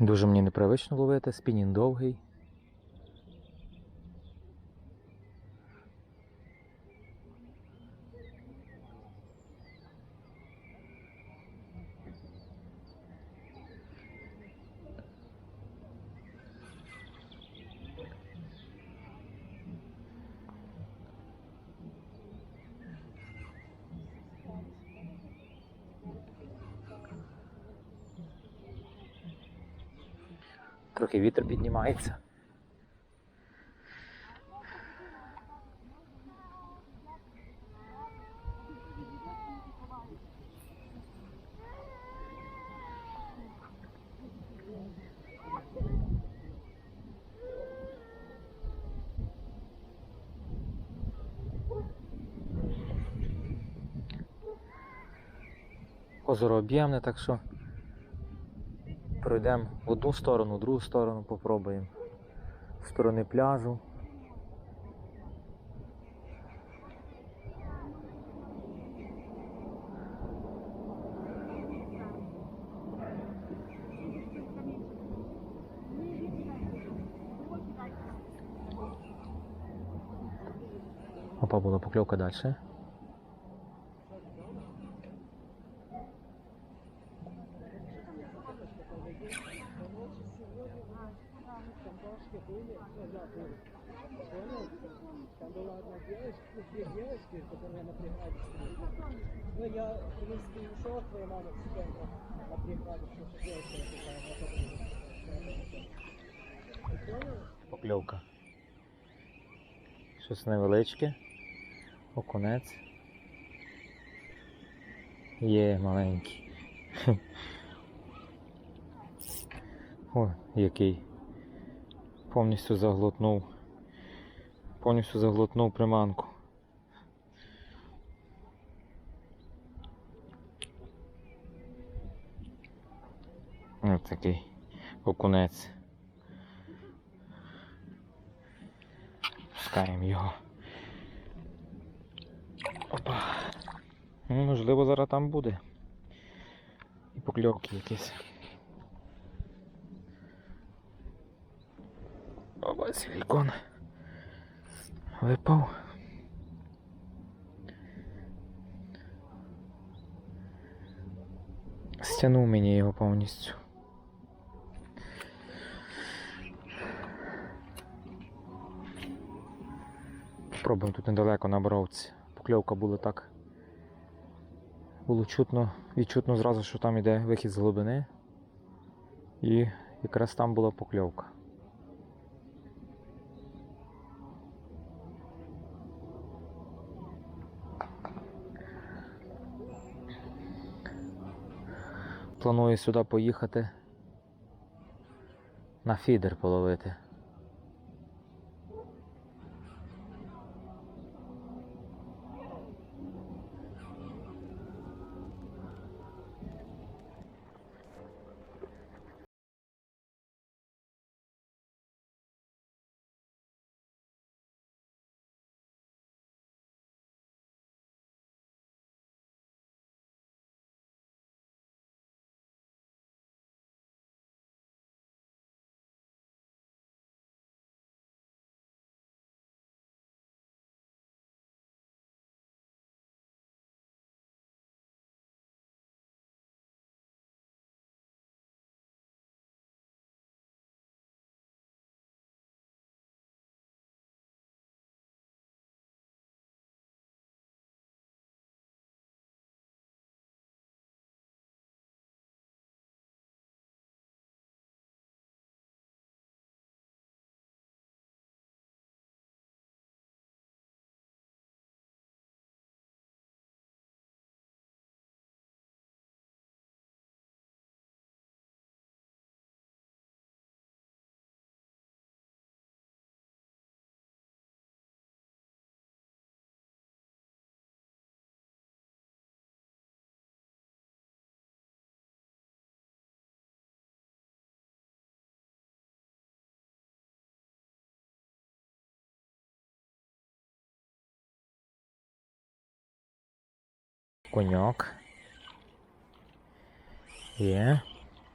Дуже мені непривично ловити, спінінг довгий. Трохи вітер піднімається. Озеро об'ємне, так що пройдемо в одну сторону, в другу сторону попробуємо. З сторони пляжу. Опа, була покльовка далі. ну, две девочки, которые на преграде стояли. Ну, я, в принципе, ушел от твоей мамы с центра на преграде, потому что девочка такая, вот это. Покльовка. Щось невеличке. Окунець. Є маленький. О, який. Повністю заглотнув. Повністю заглотнув приманку. Ось такий окунець. Пускаємо його. Опа. Ну, можливо, зараз там буде. І покльовки якісь. Опа, силікон. Випав. Стянув мені його повністю. Пробуємо тут недалеко на бровці. Покльовка була так. Було чутно, відчутно зразу, що там йде вихід з глибини. І якраз там була покльовка. Планую сюди поїхати на фідер половити. Коньок. Є.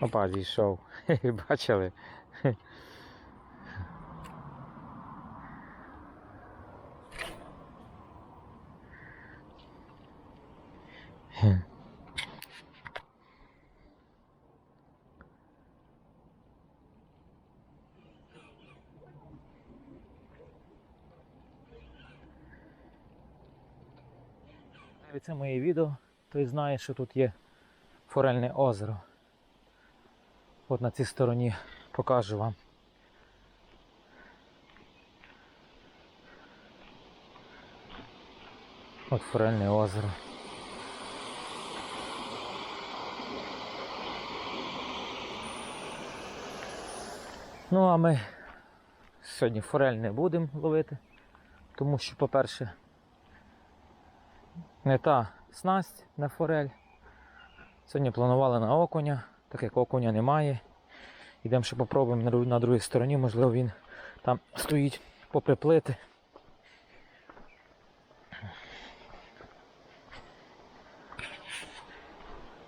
Опа, зійшов. Бачили? Це моє відео, той знає, що тут є форельне озеро. От на цій стороні покажу вам. От форельне озеро. Ну а ми сьогодні форель не будемо ловити, тому що, по-перше, не та снасть на форель. Сьогодні планували на окуня, так як окуня немає. Йдемо ще попробуємо на, другій стороні, можливо він там стоїть попри плити.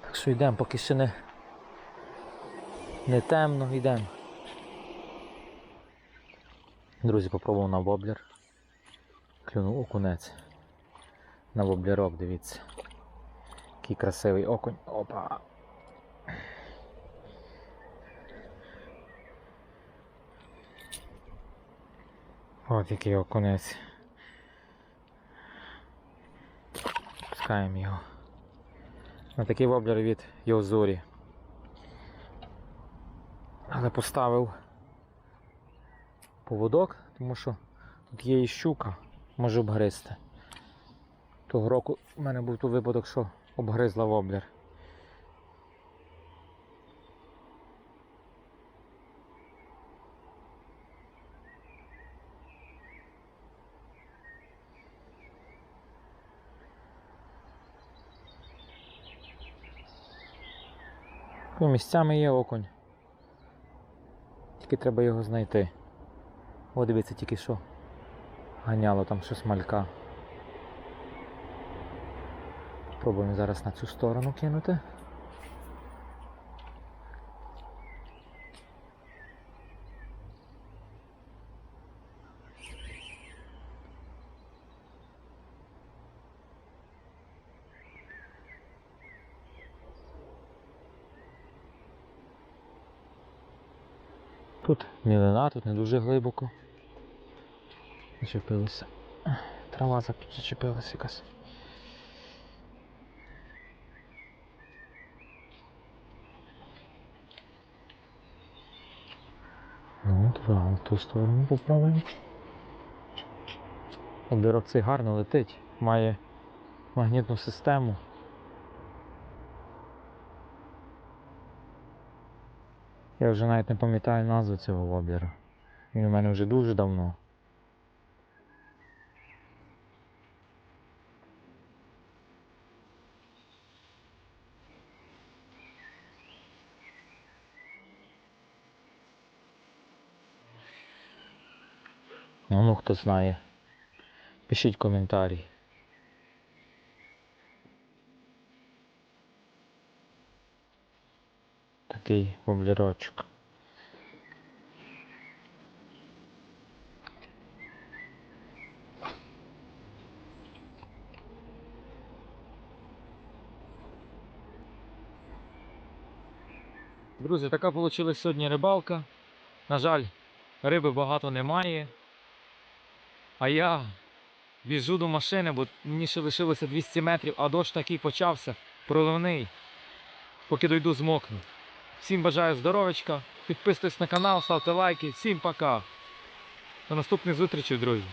Так що йдемо, поки ще не, не темно, йдемо. Друзі, попробував на воблер. Клюнув окунець. На воблерок, дивіться. Який красивий окунь. Опа. От який окунець. Пускаємо його. На такий воблер від Йозурі. Але поставив поводок, тому що тут є і щука, може обгризти. Того року в мене був той випадок, що обгризла воблер. Ну, місцями є окунь. Тільки треба його знайти. О, дивіться, тільки що. Ганяло там щось малька. Пробуємо зараз на цю сторону кинути. Тут мілина, тут не дуже глибоко. Зачепилося. Трава зачепилася якась. В ту сторону поправимо. Цей гарно летить, має магнітну систему. Я вже навіть не пам'ятаю назву цього воблера. Він у мене вже дуже давно. Ну, ну хто знає. Пишіть коментарі. Такий воблерочок. Друзі, така вийшла сьогодні рибалка. На жаль, риби багато немає. А я біжу до машини, бо мені ще лишилося 200 метрів, а дощ такий почався, проливний. Поки дойду змокну. Всім бажаю здоров'ячка, підписуйтесь на канал, ставте лайки. Всім пока. До наступних зустрічей, друзі.